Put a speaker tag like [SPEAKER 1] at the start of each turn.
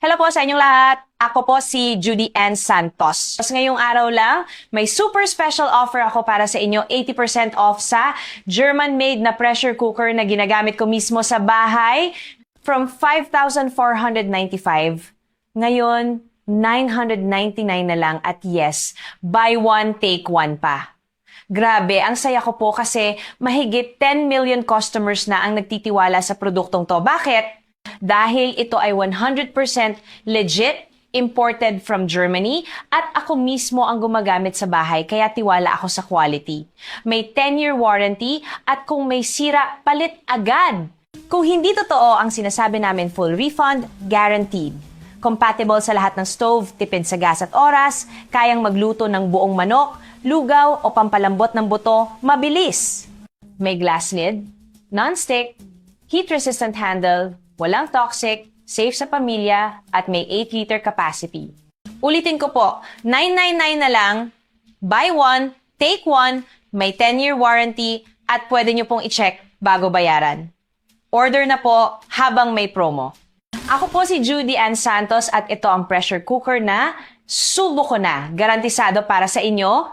[SPEAKER 1] Hello po sa inyong lahat. Ako po si Judy Ann Santos. Tapos ngayong araw lang, may super special offer ako para sa inyo. 80% off sa German-made na pressure cooker na ginagamit ko mismo sa bahay. From 5,495, ngayon, 999 na lang at yes, buy one, take one pa. Grabe, ang saya ko po kasi mahigit 10 million customers na ang nagtitiwala sa produktong to. Bakit? Dahil ito ay 100% legit, imported from Germany, at ako mismo ang gumagamit sa bahay, kaya tiwala ako sa quality. May 10-year warranty, at kung may sira, palit agad. Kung hindi totoo ang sinasabi namin full refund, guaranteed. Compatible sa lahat ng stove, tipid sa gas at oras, kayang magluto ng buong manok, lugaw o pampalambot ng buto, mabilis. May glass lid, non-stick, heat-resistant handle, walang toxic, safe sa pamilya, at may 8-liter capacity. Ulitin ko po, 999 na lang, buy one, take one, may 10-year warranty, at pwede nyo pong i-check bago bayaran. Order na po habang may promo. Ako po si Judy Ann Santos at ito ang pressure cooker na subo ko na. Garantisado para sa inyo,